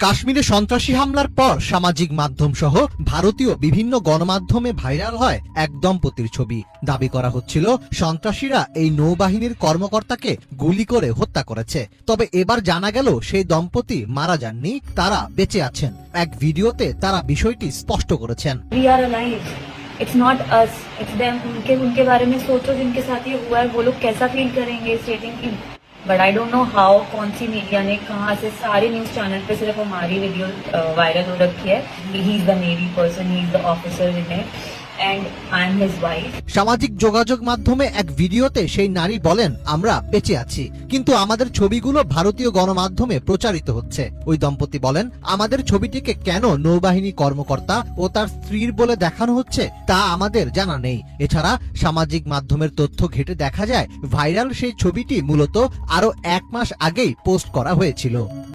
কাশ্মীরে সন্ত্রাসী হামলার পর সামাজিক মাধ্যম সহ ভারতীয় বিভিন্ন গণমাধ্যমে ভাইরাল হয় এক দম্পতির ছবি দাবি করা হচ্ছিল সন্ত্রাসীরা এই নৌবাহিনীর কর্মকর্তাকে গুলি করে হত্যা করেছে তবে এবার জানা গেল সেই দম্পতি মারা যাননি তারা বেঁচে আছেন এক ভিডিওতে তারা বিষয়টি স্পষ্ট করেছেন we are alive it's not us it's them उनके उनके बारे में सोचो जिनके साथ ये हुआ है वो लोग कैसा फील करेंगे स्टेटिंग की but I don't know how कौन सी मीडिया ने कहाँ से सारे न्यूज़ चैनल पे सिर्फ़ हमारी वीडियो वायरल हो रखी है he is the navy person he is the officer in সামাজিক যোগাযোগ মাধ্যমে এক ভিডিওতে সেই নারী বলেন, আমরা বেঁচে আছি, কিন্তু আমাদের ছবিগুলো ভারতীয় গণমাধ্যমে প্রচারিত হচ্ছে। ওই দম্পতি বলেন, আমাদের ছবিটিকে কেন নৌবাহিনী কর্মকর্তা ও তার স্ত্রীর বলে দেখানো হচ্ছে তা আমাদের জানা নেই। এছাড়া সামাজিক মাধ্যমের তথ্য ঘেটে দেখা যায়, ভাইরাল সেই ছবিটি মূলত আরও এক মাস আগেই পোস্ট করা হয়েছিল।